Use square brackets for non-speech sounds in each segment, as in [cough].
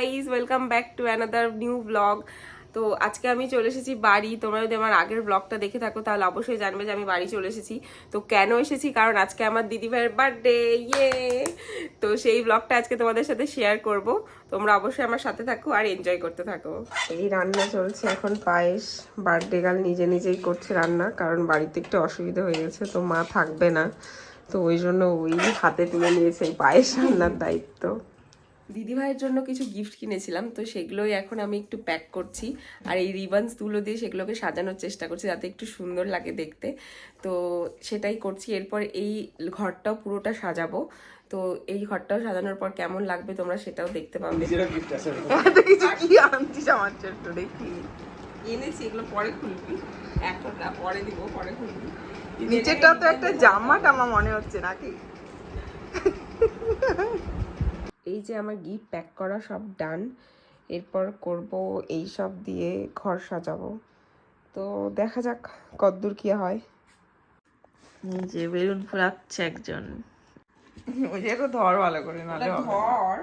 Guys welcome back to another new blog তো আজকে আমি চলে এসেছি বাড়ি। তোমরা যদি আমার আগের ব্লগটা দেখে থাকো, তাহলে অবশ্যই জানবে যে আমি বাড়ি চলে এসেছি। তো কেন এসেছি? কারণ আজকে আমার দিদি ভাইয়ের বার্থডে ইয়ে তো সেই ব্লগটা আজকে তোমাদের সাথে শেয়ার করব। তোমরা অবশ্যই আমার সাথে থাকো আর এনজয় করতে থাকো। এই রান্না চলছে এখন পায়েস বার্থডে গাল নিজে নিজেই করছে রান্না, কারণ বাড়িতে একটু অসুবিধা হয়ে গেছে, তো মা থাকবে না। তো ওই জন্য ওই হাতে তুলে নিয়েছে এই পায়েস রান্নার দায়িত্ব। দিদি ভাইয়ের জন্য কিছু গিফট কিনেছিলাম তো সেগুলোই এখন আমি একটু প্যাক করছি। আর এই রিবনস তুলো দিয়ে সেগুলোকে সাজানোর চেষ্টা করছি যাতে একটু সুন্দর লাগে দেখতে। তো সেটাই করছি। এরপর এই ঘরটাও পুরোটা সাজাবো। তো এই ঘরটাও সাজানোর পর কেমন লাগবে তোমরা সেটাও দেখতে পাবে। কি আনছিস আমার ছোট্ট দেখি। এনেছি এগুলো পরে খুলবি। এখন না পরে দিব পরে খুলবি। নিচেরটা তো একটা জামা টামা মনে হচ্ছে নাকি? এই যে আমার গিফট প্যাক করা সব ডান এরপর করব এই সব দিয়ে ঘর সাজাবো। তো দেখা যাক কতদূর কি হয়। যে বেলুন ফোলাচ্ছে একজন। ওই যে ধর ভালো করে না। ঘর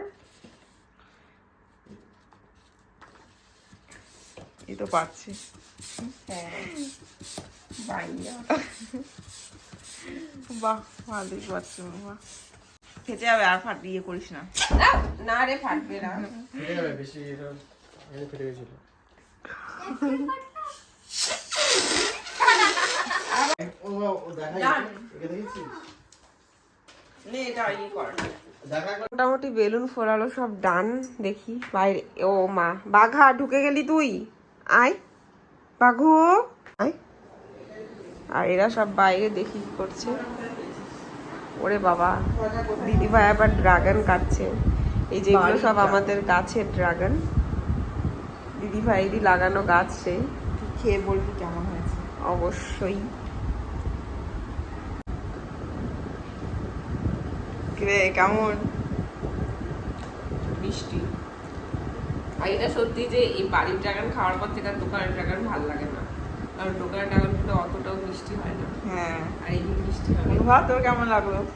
এই তো পাচ্ছি। হ্যাঁ বাহ ভালোই পাচ্ছি বাহ খেতে যাবে আর ফাট ইয়ে করিস না। না, না রে ফাটবে না। ফেটে যাবে বেশি ফেটে গেছিল। ও ও দেখা দেখেছিস? নে এটা ইয়ে মোটামুটি বেলুন ফোরালো সব ডান দেখি। বাইরে ও মা বাঘা ঢুকে গেলি তুই। আয় বাঘু। আয়। আর এরা সব বাইরে দেখি কি করছে। ওরে বাবা দিদি ভাই আবার ড্রাগন কাটছে। এই যেগুলো সব আমাদের গাছের ড্রাগন দিদি ভাইয়েরই লাগানো গাছ সেই খেয়ে বলবি কেমন হয়েছে। অবশ্যই। কেমন? মিষ্টি। আর এটা সত্যি যে এই বাড়ির ড্রাগন খাওয়ার পর থেকে আর দোকানের ড্রাগন ভালো লাগে না। কারণ দোকানের ড্রাগন মিষ্টি হয় না হ্যাঁ। আর এই বৃষ্টি হয় তোর কেমন লাগল? [laughs]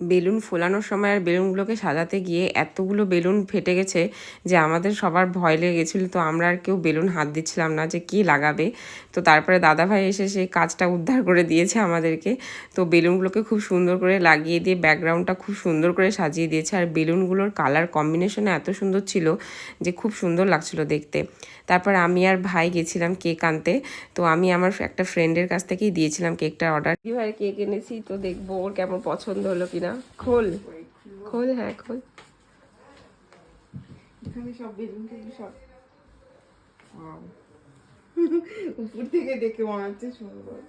বেলুন ফোলানোর সময় আর বেলুনগুলোকে সাজাতে গিয়ে এতগুলো বেলুন ফেটে গেছে যে আমাদের সবার ভয় লেগে গেছিল। তো আমরা আর কেউ বেলুন হাত দিচ্ছিলাম না যে কি লাগাবে। তো তারপরে দাদাভাই এসে সেই কাজটা উদ্ধার করে দিয়েছে আমাদেরকে। তো বেলুনগুলোকে খুব সুন্দর করে লাগিয়ে দিয়ে ব্যাকগ্রাউন্ডটা খুব সুন্দর করে সাজিয়ে দিয়েছে। আর বেলুনগুলোর কালার কম্বিনেশনে এত সুন্দর ছিল যে খুব সুন্দর লাগছিল দেখতে। তারপর আমি আর ভাই গেছিলাম কেক আনতে। তো আমি আমার একটা ফ্রেন্ডের কাছ থেকেই দিয়েছিলাম কেকটার অর্ডার কেক এনেছি, তো দেখব ওর কেমন পছন্দ হলো কিনা। খোল। খোল হ্যাঁ খোল। এখানে সব বেলুন টেলুন সব। [laughs] উপর থেকে দেখে মনে হচ্ছে সুন্দর।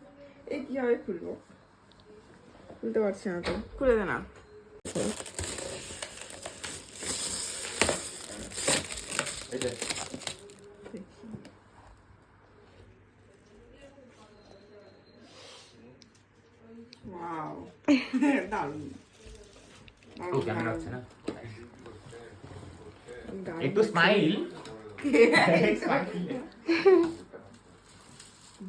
এই কীভাবে খুলবো? খুলতে পারছি না তো। খুলে দে না। ওয়াও [laughs] দারুণ। ও ক্যামেরা হচ্ছে না। একটু স্মাইল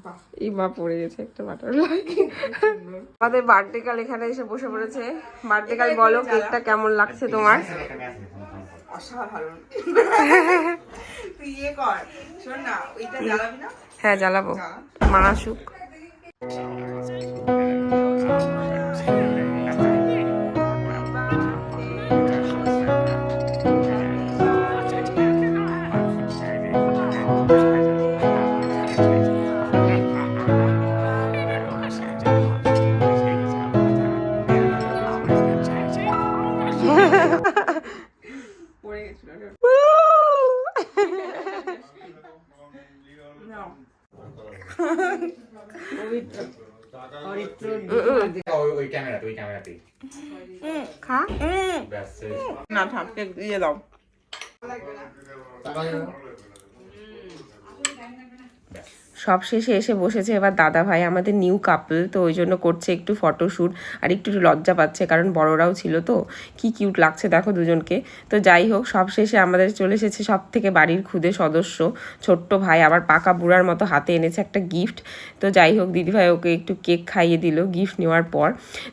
বাহ। এই মা পড়ে গেছে একটা বাটারফ্লাই আমাদের বার্থডে কাল এখানে এসে বসে পড়েছে। বার্থডে কাল বলো কেকটা কেমন লাগছে তোমার? ইয়ে কর শোন না ওইটা জ্বালাবি না? হ্যাঁ জ্বালাবো। মা পড়ে গেছিল খা না থাক দিয়ে দাও সব শেষে এসে বসেছে এবার দাদা ভাই আমাদের নিউ কাপল তো ওই জন্য করছে একটু ফটোশ্যুট আর একটু একটু লজ্জা পাচ্ছে, কারণ বড়রাও ছিল তো। কি কিউট লাগছে দেখো দুজনকে। তো যাই হোক, সব শেষে আমাদের চলে এসেছে সব থেকে বাড়ির খুদে সদস্য, ছোট্ট ভাই, আবার পাকা বুড়ার মতো হাতে এনেছে একটা গিফট তো যাই হোক, দিদিভাই ওকে একটু কেক খাইয়ে দিল গিফট নেওয়ার পর।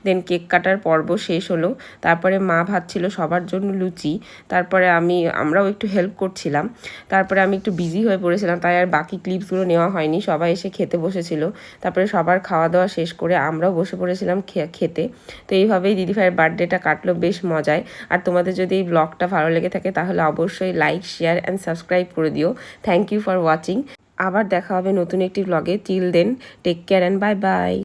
দেন কেক কাটার পর্ব শেষ হলো। তারপরে মা ভাজছিল সবার জন্য লুচি। তারপরে আমি, আমরাও একটু হেল্প করছিলাম। তারপরে আমি একটু বিজি হয়ে পড়েছিলাম, তাই আর বাকি ক্লিপসগুলো নেওয়া হয়নি। সবাই এসে খেতে বসেছিল। তারপরে সবার খাওয়া দাওয়া শেষ করে আমরাও বসে পড়েছিলাম খেতে। তো এইভাবেই দিদিভাইয়ের বার্থডেটা কাটলো বেশ মজায়। আর তোমাদের যদি এই ব্লগটা ভালো লেগে থাকে, তাহলে অবশ্যই লাইক শেয়ার অ্যান্ড সাবস্ক্রাইব করে দিও। থ্যাংক ইউ ফর ওয়াচিং আবার দেখা হবে নতুন একটি ব্লগে till then take care and bye bye